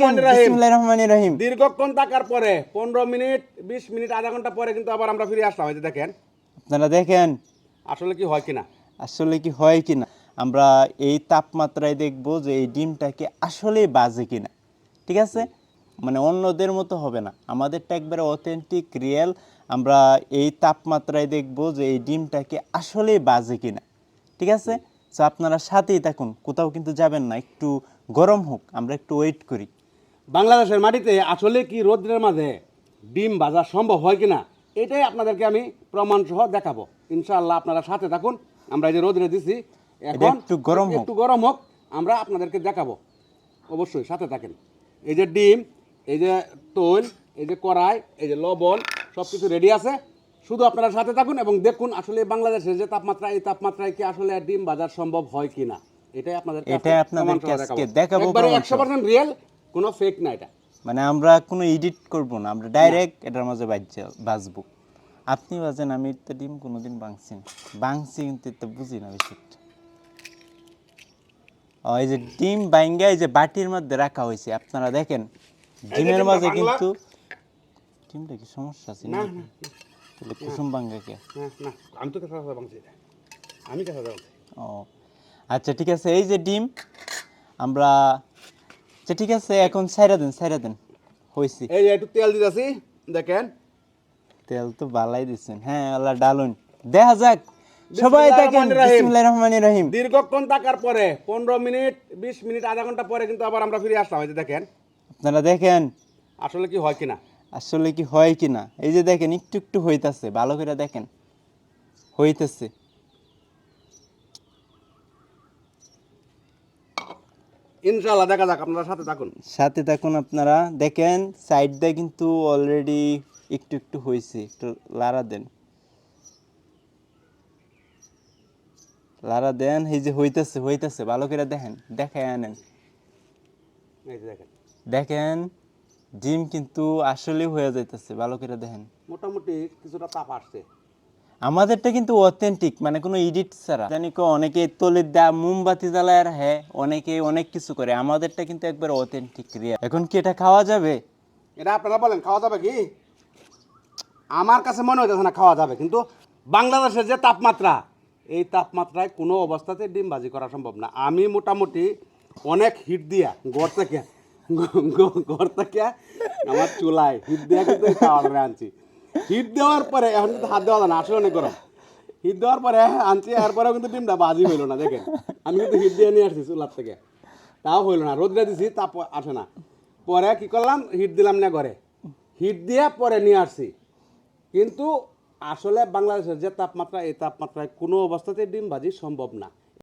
দেখেন বিসমিল্লাহির রহমানির রহিম। দীর্ঘক্ষণ থাকার পরে পনেরো মিনিট বিশ মিনিট আধা ঘণ্টা পরে কিন্তু আবার আমরা ফিরে আসলাম এই দেখেন। আপনারা দেখেন। আসলে কি হয় কিনা? আসলে কি হয় কিনা? আমরা এই তাপমাত্রায় দেখব যে এই ডিমটাকে আসলে বাজে কিনা। ঠিক আছে? মানে অন্যদের মতো হবে না। আমাদেরটা একবারে অথেন্টিক রিয়েল আমরা এই তাপমাত্রায় দেখব যে এই ডিমটাকে আসলে বাজে কিনা। ঠিক আছে? তো আপনারা সাথেই থাকুন। কোথাও কিন্তু যাবেন না। একটু গরম হোক আমরা একটু ওয়েট করি। বাংলাদেশের মাটিতে আসলে কি রৌদ্রের মাঝে ডিম ভাজা সম্ভব হয় কিনা এটাই আপনাদেরকে আমি প্রমাণ সহ দেখাবো। ইনশাআল্লাহ আপনারা সাথে থাকুন আমরা এই যে রোদ্রে দিছি এখন একটু গরম একটু গরম হোক আমরা আপনাদেরকে দেখাবো। অবশ্যই সাথে থাকেন। এই যে ডিম এই যে তৈল এই যে কড়াই এই যে লবণ সব কিছু রেডি আছে। শুধু আপনারা সাথে থাকুন এবং দেখুন আসলে বাংলাদেশের যে তাপমাত্রা এই তাপমাত্রায় কি আসলে ডিম বাজার সম্ভব হয় কিনা। এটাই আপনাদের এটাই আপনাদেরকে আজকে দেখাবো। একবারে একশো পার্সেন্ট রিয়েল কোনো ফেক না এটা। মানে আমরা কোনো এডিট করব না আমরা ডাইরেক্ট এটার মাঝে বাজবো। আপনি বাজেন আমি তো ডিম কোনোদিন বাংছি না। বাংছি কিন্তু এটা বুঝি না বিষয়টা। ও, এই যে ডিম বাইঙ্গা এই যে বাটির মধ্যে রাখা হয়েছে আপনারা দেখেন ডিমের মাঝে কিন্তু ডিমটা কি সমস্যা আছে না, তাহলে কুসুম বাঙ্গা কে? আমি তো কাঁচা বাংছি আমি বাংছি ও আচ্ছা ঠিক আছে এই যে ডিম আমরা আচ্ছা ঠিক আছে এখন সাইরা দেন সাইরা দেন। হয়েছে এই একটু তেল দিতেছি দেখেন। তেল তো বালাই দিচ্ছেন হ্যাঁ আল্লাহ ডালুন। দেখা যাক। সবাই রহিম। বিসমিল্লাহির রহমানির রহিম। দীর্ঘক্ষণ থাকার পরে পনেরো মিনিট বিশ মিনিট আধা ঘণ্টা পরে কিন্তু আবার আমরা ফিরে আসলাম। এই যে দেখেন। আপনারা দেখেন। আসলে কি হয় কিনা? আসলে কি হয় কিনা? এই যে দেখেন একটু একটু হইতাছে। ভালো করে দেখেন। হইতেছে। ইনশাআল্লাহ দেখা যাক আপনারা সাথে থাকুন। সাথে থাকুন আপনারা। দেখেন সাইড দিয়ে কিন্তু অলরেডি একটু একটু হয়েছে একটু লাড়া দেন। লাড়া দেন এই যে হইতেছে হইতেছে ভালো করে দেখেন দেখায় আনেন। দেখেন। দেখেন ডিম কিন্তু আসলেই হয়ে যাইতেছে ভালো করে দেখেন। মোটামুটি কিছুটা তাপ আসছে। আমাদেরটা কিন্তু অথেন্টিক মানে কোনো এডিট ছাড়া। জানি কো অনেকে তলের দা মোমবাতি জ্বালায় হ্যাঁ অনেকে অনেক কিছু করে। আমাদেরটা কিন্তু একবার অথেন্টিক রিয়া এখন কি এটা খাওয়া যাবে? এটা আপনারা বলেন, খাওয়া যাবে কি? আমার কাছে মনে হইতেছে না খাওয়া যাবে, কিন্তু বাংলাদেশের যে তাপমাত্রা, এই তাপমাত্রায় কোনো অবস্থাতে ডিম ভাজি করা সম্ভব না। আমি মোটামুটি অনেক হিট দিয়া, ঘর থেকে ঘর থেকে আমার চুলায় হিট দিয়া কিন্তু এই খাওয়াটা আনছি। হিট দেওয়ার পরে এখন কিন্তু হাত দেওয়া না, আসলে অনেক গরম। হিট দেওয়ার পরে আনছি, এরপরেও কিন্তু ডিমটা বাজি হইল না, দেখেন। আমি কিন্তু হিট দিয়ে নিয়ে আসছি চুলার থেকে। তাও হইল না রোদরে দিছি, তাপ আসে না। পরে কি করলাম, হিট দিলাম না ঘরে। হিট দিয়ে পরে নিয়ে আসছি। কিন্তু আসলে বাংলাদেশের যে তাপমাত্রা, এই তাপমাত্রায় কোনো অবস্থাতে ডিম ভাজি সম্ভব না।